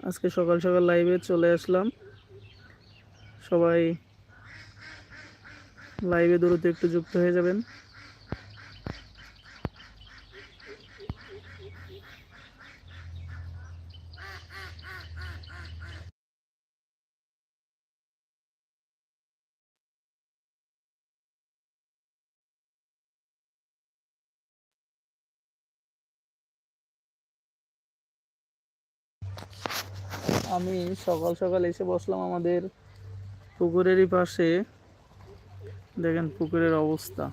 আজকে সকাল সকাল লাইভে চলে আসলাম। সবাই লাইভে দূরত্ব একটু যুক্ত হয়ে যাবেন। আমি সকাল সকাল এসে বসলাম আমাদের পুকুরেরই পাশে। দেখেন পুকুরের অবস্থা।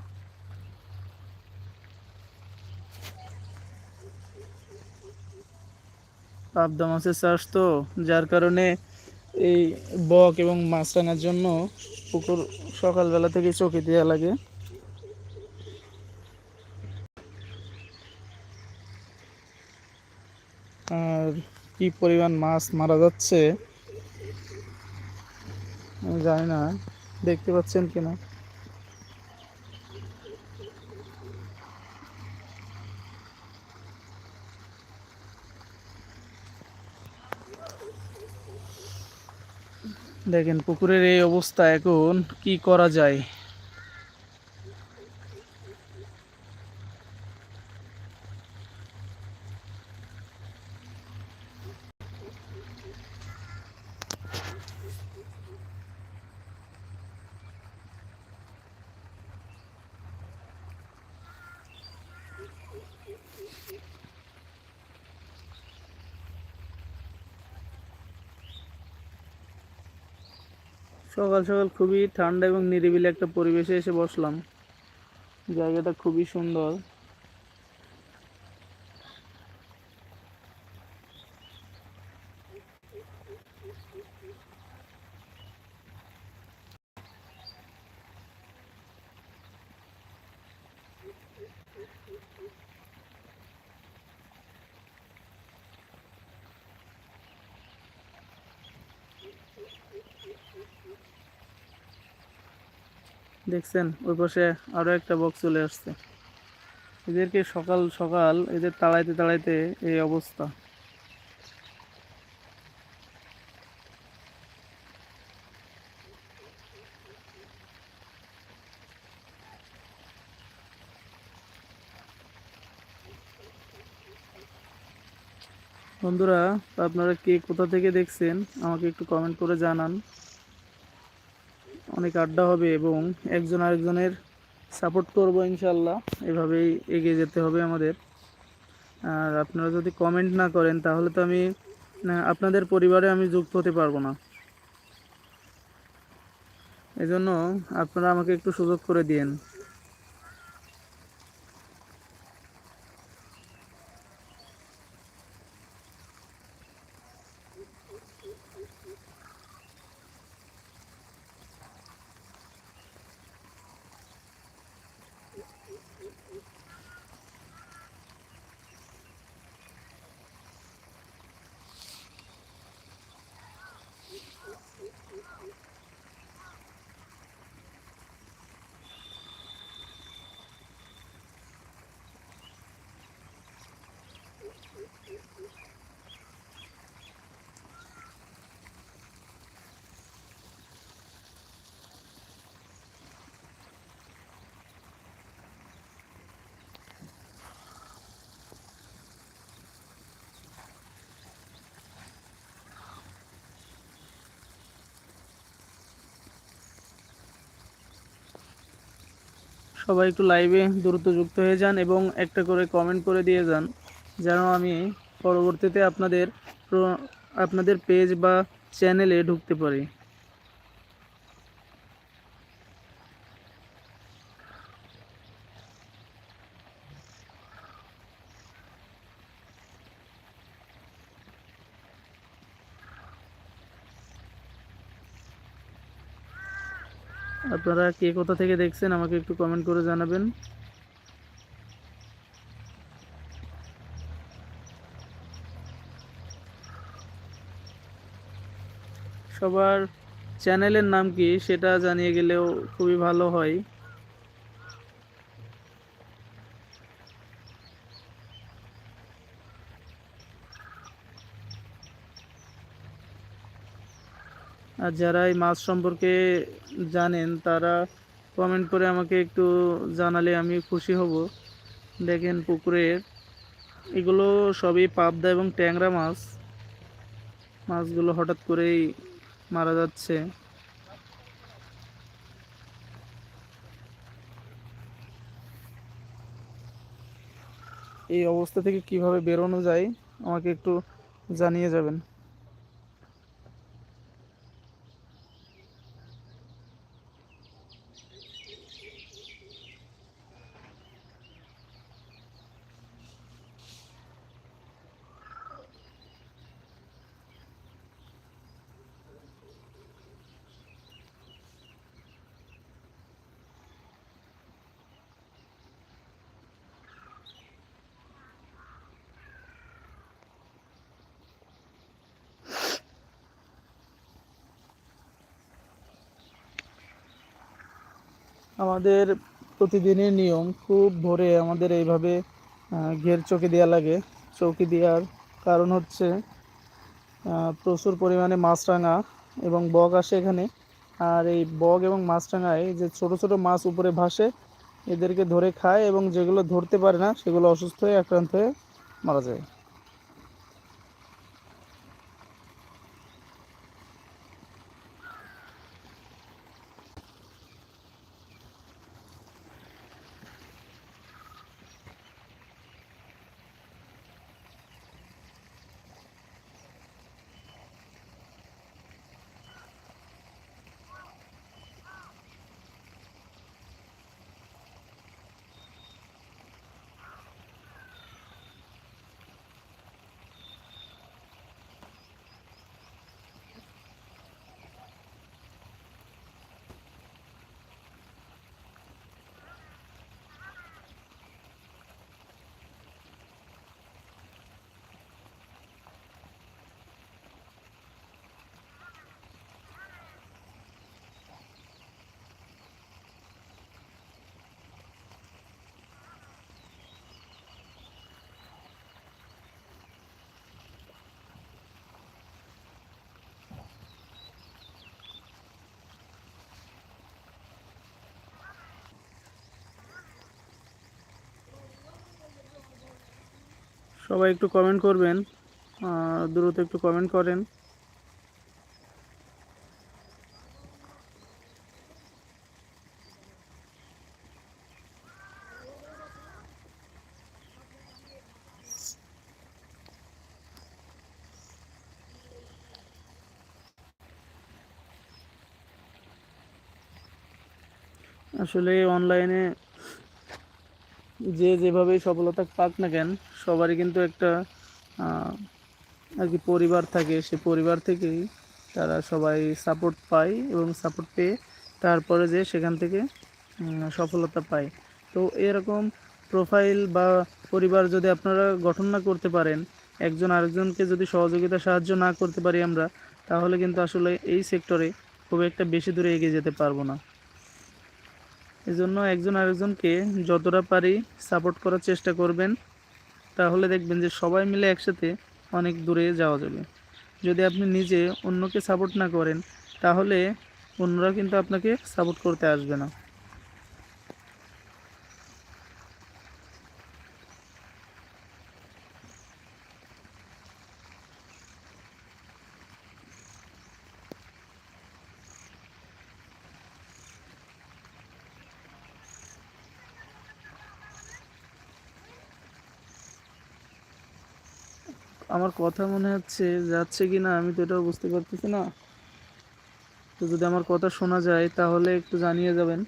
পাবদা মাছের চাষ তো, যার কারণে এই বক এবং মাছ টানার জন্য পুকুর সকালবেলা থেকে চোখে দেওয়া লাগে। আর কি পরিমাণ মাছ মারা যাচ্ছে? আমি জানি না, দেখতে পাচ্ছেন কিনা? দেখেন, পুকুরের এই অবস্থা এখন কি করা যায়? সকাল সকাল খুবই ঠান্ডা এবং নিরিবিলি একটা পরিবেশে এসে বসলাম। জায়গাটা খুবই সুন্দর। দেখছেন, ওই পাশে আরও একটা বক্স চলে আসছে। এদেরকে সকাল সকাল এদের তাড়াইতে তাড়াইতে এই অবস্থা। বন্ধুরা, আপনারা কে কোথা থেকে দেখছেন, আমাকে একটু কমেন্ট করে জানান। অনেক আড্ডা হবে এবং একজন আরেকজনের সাপোর্ট করব ইনশাল্লাহ। এভাবেই এগিয়ে যেতে হবে আমাদের। আর আপনারা যদি কমেন্ট না করেন, তাহলে তো আমি আপনাদের পরিবারে আমি যুক্ত হতে পারব না। এজন্য আপনারা আমাকে একটু সুযোগ করে দিন সবাই একটু লাইভে দ্রুত যুক্ত হয়ে যান এবং একটা করে কমেন্ট করে দিয়ে যান, যেন আমি পরবর্তীতে আপনাদের আপনাদের পেজ বা চ্যানেলে ঢুকতে পারি। আপনারা কে কোথা থেকে দেখছেন আমাকে একটু কমেন্ট করে জানাবেন। সবার চ্যানেলের নাম কি সেটা জানিয়ে গেলেও খুবই ভালো হয়। আর যারা এই মাছ সম্পর্কে জানেন, তারা কমেন্ট করে আমাকে একটু জানালে আমি খুশি হব। দেখেন পুকুরের, এগুলো সবই পাবদা এবং ট্যাংরা মাছ। মাছগুলো হঠাৎ করেই মারা যাচ্ছে। এই অবস্থা থেকে কীভাবে বেরোনো যায়, আমাকে একটু জানিয়ে যাবেন। আমাদের প্রতিদিনের নিয়ম, খুব ভোরে আমাদের এইভাবে ঘের চৌকি দেওয়া লাগে। চৌকি দেওয়ার কারণ হচ্ছে প্রচুর পরিমাণে মাছরাঙা এবং বগ আসে এখানে। আর এই বগ এবং মাছরাঙায় যে ছোট ছোট মাছ উপরে ভাসে, এদেরকে ধরে খায় এবং যেগুলো ধরতে পারে না, সেগুলো অসুস্থ হয়ে, আক্রান্ত হয়ে মারা যায়। সবাই একটু কমেন্ট করবেন দ্রুত একটু কমেন্ট করেন। আসলে অনলাইনে যে যেভাবেই সফলতা পাক না কেন, সবারই কিন্তু একটা আর কি পরিবার থাকে। সে পরিবার থেকেই তারা সবাই সাপোর্ট পায় এবং সাপোর্ট পেয়ে তারপরে যে সেখান থেকে সফলতা পায়। তো এরকম প্রোফাইল বা পরিবার যদি আপনারা গঠন না করতে পারেন, একজন আরেকজনকে যদি সহযোগিতা সাহায্য না করতে পারি আমরা, তাহলে কিন্তু আসলে এই সেক্টরে খুব একটা বেশি দূরে এগিয়ে যেতে পারব না। এজন্য একজন আরেকজনকে যতটা পারি সাপোর্ট করার চেষ্টা করবেন। তাহলে দেখবেন যে সবাই মিলে একসাথে অনেক দূরে যাওয়া যাবে। যদি আপনি নিজে অন্যকে সাপোর্ট না করেন, তাহলে অন্যরা কিন্তু আপনাকে সাপোর্ট করতে আসবে না। আমার কথা মনে হচ্ছে, যাচ্ছে কি না আমি তো এটাও বুঝতে পারতেছি না। তো যদি আমার কথা শোনা যায়, তাহলে একটু জানিয়ে যাবেন।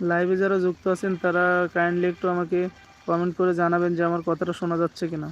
লাইভে যারা যুক্ত আছেন, তারা কাইন্ডলি একটু আমাকে কমেন্ট করে জানাবেন যে আমার কথাটা শোনা যাচ্ছে কিনা।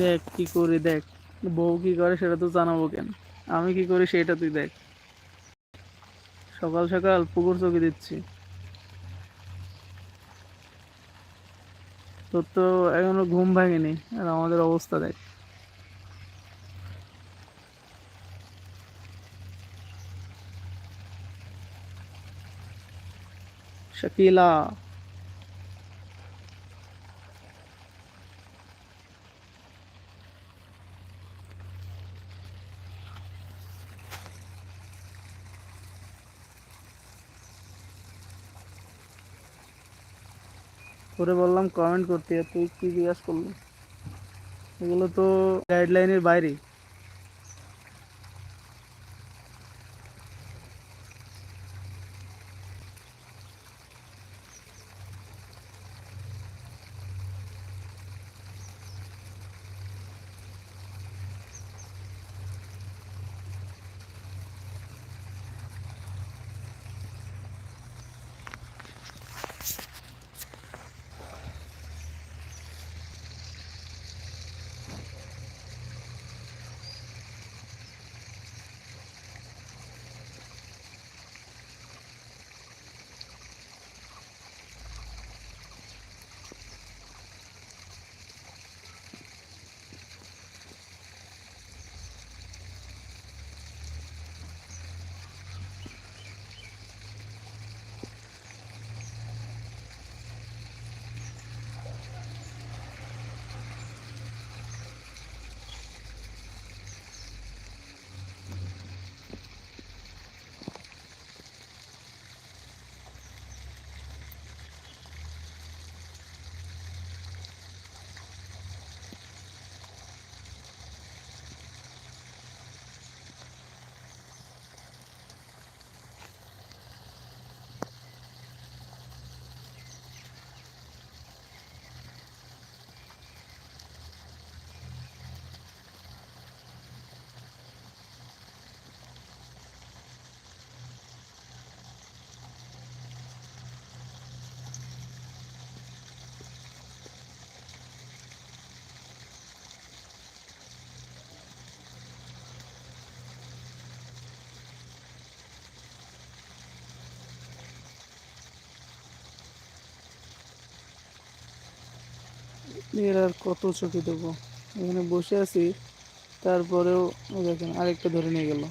দেখ, কি করি দেখ। বউ কি করে সেটা তো জানাব কেন? আমি কি করি সেটা তুই দেখ। সকাল সকাল পুকুর চোখে দিচ্ছি। তোর তো এখনও ঘুম ভাঙেনি, আর আমাদের অবস্থা দেখ। শাকিলা। করে বললাম কমেন্ট করতে। তুই কি জিজ্ঞাসা করলি? এগুলো তো গাইডলাইনের বাইরে। এর আর কত চোখে দেবো? এখানে বসে আছি তারপরেও দেখেন আরেকটা ধরে নিয়ে গেল।